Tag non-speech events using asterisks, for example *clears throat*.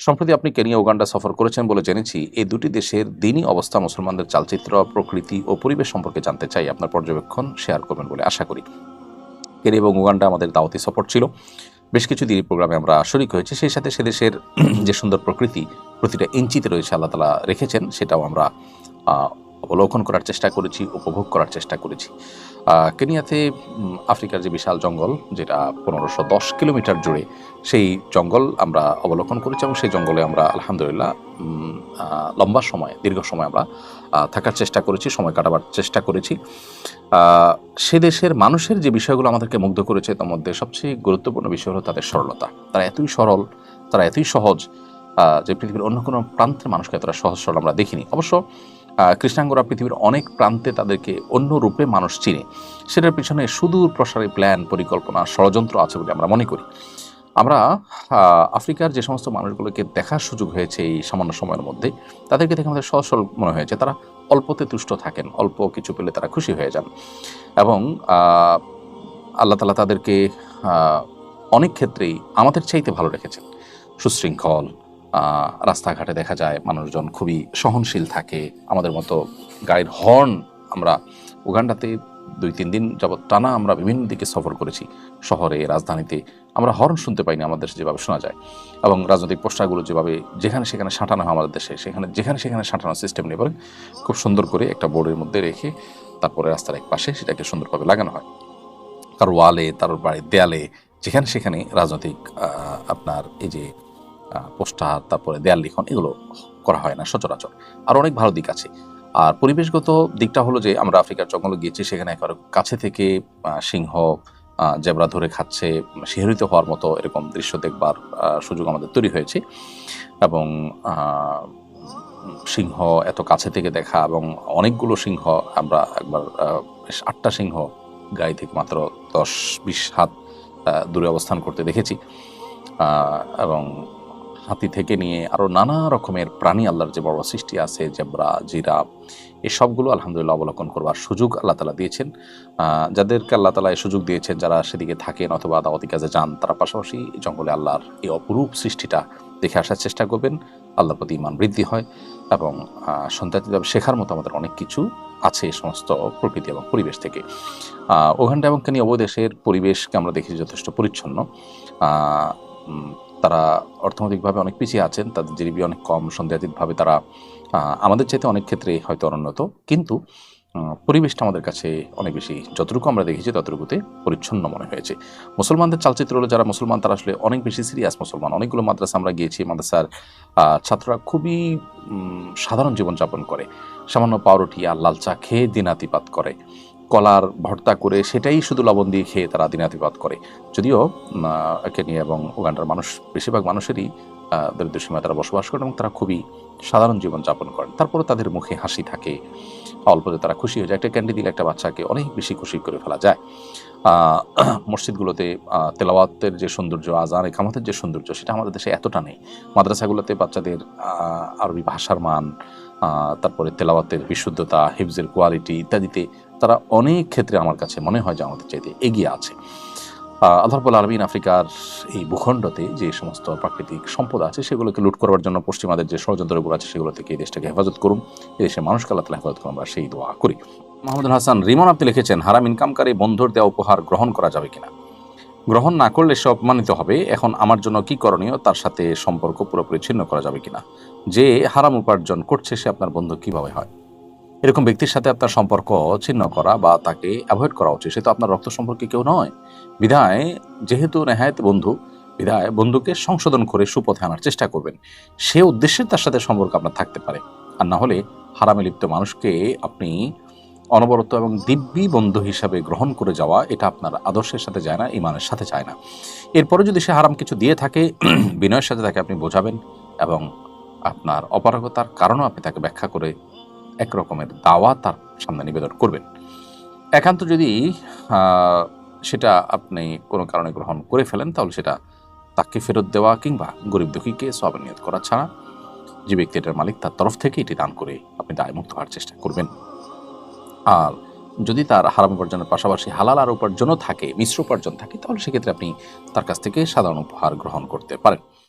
সম্প্রতি আপনি Kenya, Uganda সফর করেছেন বলে জেনেছি। এই দুটি দেশের দিনই অবস্থা মুসলমানদের চালচিত্র, প্রকৃতি ও পরিবেশ সম্পর্কে জানতে চাই। আপনার পর্যবেক্ষণ শেয়ার করবেন বলে আশা করি। কেনিয়া এবং উগান্ডা আমাদের দাওয়াতি সফর ছিল। বেশ কিছু দিনই প্রোগ্রামে আমরা শরিক হয়েছি। সেই সাথে সে দেশের যে সুন্দর প্রকৃতি, প্রতিটা ইঞ্চিতে রয়েছে আল্লাহ তালা রেখেছেন, সেটাও আমরা অবলোকন করার চেষ্টা করেছি, উপভোগ করার চেষ্টা করেছি। কেনিয়াতে আফ্রিকার যে বিশাল জঙ্গল, যেটা পনেরোশো দশ কিলোমিটার জুড়ে, সেই জঙ্গল আমরা অবলোকন করেছি এবং সেই জঙ্গলে আমরা আলহামদুলিল্লাহ লম্বা সময়, দীর্ঘ সময় আমরা থাকার চেষ্টা করেছি, সময় কাটাবার চেষ্টা করেছি। সে দেশের মানুষের যে বিষয়গুলো আমাদেরকে মুগ্ধ করেছে, তার মধ্যে সবচেয়ে গুরুত্বপূর্ণ বিষয় হলো তাদের সরলতা। তারা এতই সরল, তারা এতই সহজ যে পৃথিবীর অন্য কোনো প্রান্তের মানুষকে এতটা সহজ সরল আমরা দেখিনি। অবশ্য কৃষ্ণাঙ্গরা পৃথিবীর অনেক প্রান্তে তাদেরকে অন্য রূপে মানুষ চিনে। সেটার পিছনে সুদূর প্রসারী প্ল্যান পরিকল্পনা, ষড়যন্ত্র আছে বলে আমরা মনে করি। আমরা আফ্রিকার যে সমস্ত মানুষগুলোকে দেখার সুযোগ হয়েছে এই সামান্য সময়ের মধ্যে, তাদেরকে দেখে আমাদের সহজ সরল মনে হয়েছে। তারা অল্পতে তুষ্ট থাকেন, অল্প কিছু পেলে তারা খুশি হয়ে যান। এবং আল্লাহ তালা তাদেরকে অনেক ক্ষেত্রেই আমাদের চাইতে ভালো রেখেছেন। সুশৃঙ্খল রাস্তাঘাটে দেখা যায় মানুষজন খুবই সহনশীল থাকে। আমাদের মতো গাড়ির হর্ন আমরা উগান্ডাতে দুই, তিন দিন যাবৎ টানা আমরা বিভিন্ন দিকে সফর করেছি। শহরে, রাজধানীতে আমরা হর্ন শুনতে পাইনি আমাদের দেশে যেভাবে শোনা যায়। এবং রাজনৈতিক পোস্টারগুলো যেভাবে যেখানে সেখানে সাঁটানো হয় আমাদের দেশে, সেখানে, যেখানে সেখানে সাঁটানোর সিস্টেম বরং খুব সুন্দর করে একটা বোর্ডের মধ্যে রেখে তারপরে রাস্তার এক পাশে সেটাকে সুন্দরভাবে লাগানো হয়। তার ওয়ালে, তার বাড়ির দেয়ালে, যেখানে সেখানে রাজনৈতিক আপনার এই যে পোস্টার, তারপরে দেয়াল লিখন, এগুলো করা হয় না, সচরাচর। আর অনেক ভালো দিক আছে। আর পরিবেশগত দিকটা হলো যে, আমরা আফ্রিকার জঙ্গলে গিয়েছি, সেখানে একবার কাছে থেকে সিংহ জেব্রা ধরে খাচ্ছে, শিহরিত হওয়ার মতো এরকম দৃশ্য দেখবার সুযোগ আমাদের তৈরি হয়েছে। এবং সিংহ এত কাছে থেকে দেখা এবং অনেকগুলো সিংহ, আমরা একবার আটটা সিংহ গাড়ি থেকে মাত্র দশ, বিশ হাত দূরে অবস্থান করতে দেখেছি। এবং হাতি থেকে নিয়ে আরও নানা রকমের প্রাণী আল্লাহর যে বড় সৃষ্টি আছে, জেব্রা, জিরাফ, এই সবগুলো আলহামদুলিল্লাহ অবলোকন করবার সুযোগ আল্লাহ তালা দিয়েছেন। যাদেরকে আল্লাহ তালা এই সুযোগ দিয়েছেন, যারা সেদিকে থাকেন অথবা দাওয়াতি কাজে যান, তারা পাশাপাশি জঙ্গলে আল্লাহর এই অপরূপ সৃষ্টিটা দেখে আসার চেষ্টা করবেন। আল্লাহর প্রতি ইমান বৃদ্ধি হয় এবং সন্তানিভাবে শেখার মতো আমাদের অনেক কিছু আছে এই সমস্ত প্রকৃতি এবং পরিবেশ থেকে। ওখানটা এবং কেনি অবদেশের পরিবেশকে আমরা দেখি যথেষ্ট পরিচ্ছন্ন। তারা অর্থনৈতিকভাবে অনেক পিছিয়ে আছেন, তাদের জিডিপি অনেক কম, সন্দেহাতীতভাবে তারা আমাদের চাইতে অনেক ক্ষেত্রে হয়তো অনুন্নত। কিন্তু পরিবেশটা আমাদের কাছে অনেক বেশি যতটুকু আমরা দেখেছি ততটুকুতে পরিচ্ছন্ন মনে হয়েছে। মুসলমানদের চালচিত্র হলো যারা মুসলমান তারা আসলে অনেক বেশি সিরিয়াস মুসলমান। অনেকগুলো মাদ্রাসা আমরা গিয়েছি মাদ্রাসার ছাত্ররা খুবই সাধারণ জীবনযাপন করে। সামান্য পাউরুটি আর লাল চা খেয়ে দিনাতিপাত করে। কলার ভর্তা করে সেটাই শুধু লবণ দিয়ে খেয়ে তারা দিনাতিপাত করে। যদিও আহ, কেনিয়া এবং উগান্ডার মানুষ বেশিরভাগ মানুষেরই দরিদ্র সীমায় তারা বসবাস করেন এবং তারা খুবই সাধারণ জীবন যাপন করেন। তারপরে তাদের মুখে হাসি থাকে। অল্পতে তারা খুশি হয়ে যায়, একটা ক্যান্ডি দিলে একটা বাচ্চাকে অনেক বেশি খুশি করে ফেলা যায়। *clears throat* মসজিদগুলোতে তেলাওয়াতের যে সৌন্দর্য, আজান, একামতের যে সৌন্দর্য, সেটা আমাদের দেশে এতটা নেই। মাদ্রাসাগুলোতে বাচ্চাদের আরবি ভাষার মান তারপরে তেলাওয়াতের বিশুদ্ধতা, হিফজের কোয়ালিটি ইত্যাদিতে তারা অনেক ক্ষেত্রে আমার কাছে মনে হয় যে আমাদের চাইতে এগিয়ে আছে। আহ, আল্লাহ রাব্বুল আলমিন আফ্রিকার এই ভূখণ্ডতে যে সমস্ত প্রাকৃতিক সম্পদ আছে সেগুলোকে লুট করবার জন্য পশ্চিমাদের যে ষড়যন্ত্রগুলো আছে সেগুলো থেকে এই দেশটাকে হেফাজত করুন। এই দেশের মানুষকে আল্লাহ তালা হেফাজত করুন আমরা সেই দোয়া করি। মাহমুদুল হাসান রিমন আপনি লিখেছেন হারাম ইনকামকারী বন্ধুর দেওয়া উপহার গ্রহণ করা যাবে কিনা? গ্রহণ না করলে সে অপমানিত হবে। এখন আমার জন্য কি করণীয়? তার সাথে সম্পর্ক পুরোপুরি ছিন্ন করা যাবে কিনা? যে হারাম উপার্জন করছে সে আপনার বন্ধু কীভাবে হয়? এরকম ব্যক্তির সাথে আপনার সম্পর্ক ছিন্ন করা বা তাকে অ্যাভয়েড করা উচিত, সে তো আপনার রক্ত সম্পর্কে কেউ নয়। বিধায় যেহেতু নেহায়ত বন্ধু, বিধায় বন্ধুকে সংশোধন করে সুপথে আনার চেষ্টা করবেন। সে উদ্দেশ্যে তার সাথে সম্পর্ক আপনার থাকতে পারে। আর না হলে হারামে লিপ্ত মানুষকে আপনি অনবরত এবং দিব্যি বন্ধু হিসাবে গ্রহণ করে যাওয়া, এটা আপনার আদর্শের সাথে যায় না, ইমানের সাথে যায় না। এরপরে যদি সে হারাম কিছু দিয়ে থাকে, বিনয়ের সাথে তাকে আপনি বোঝাবেন এবং আপনার অপারগতার কারণও আপনি তাকে ব্যাখ্যা করে এক রকমের দাওয়া তার সামনে নিবেদন করবেন। একান্ত যদি সেটা আপনি কোনো কারণে গ্রহণ করে ফেলেন, তাহলে সেটা তাকে ফেরত দেওয়া কিংবা গরিব দুঃখীকে সব নিয়ত করা ছাড়া যে ব্যক্তি এটার মালিক তার তরফ থেকে এটি দান করে আপনি দায়মুক্ত হওয়ার চেষ্টা করবেন। আর যদি তার হারাম উপার্জনের পাশাপাশি হালাল আর উপার্জনও থাকে, মিশ্র উপার্জন থাকে, তাহলে সেক্ষেত্রে আপনি তার কাছ থেকে সাধারণ উপহার গ্রহণ করতে পারেন।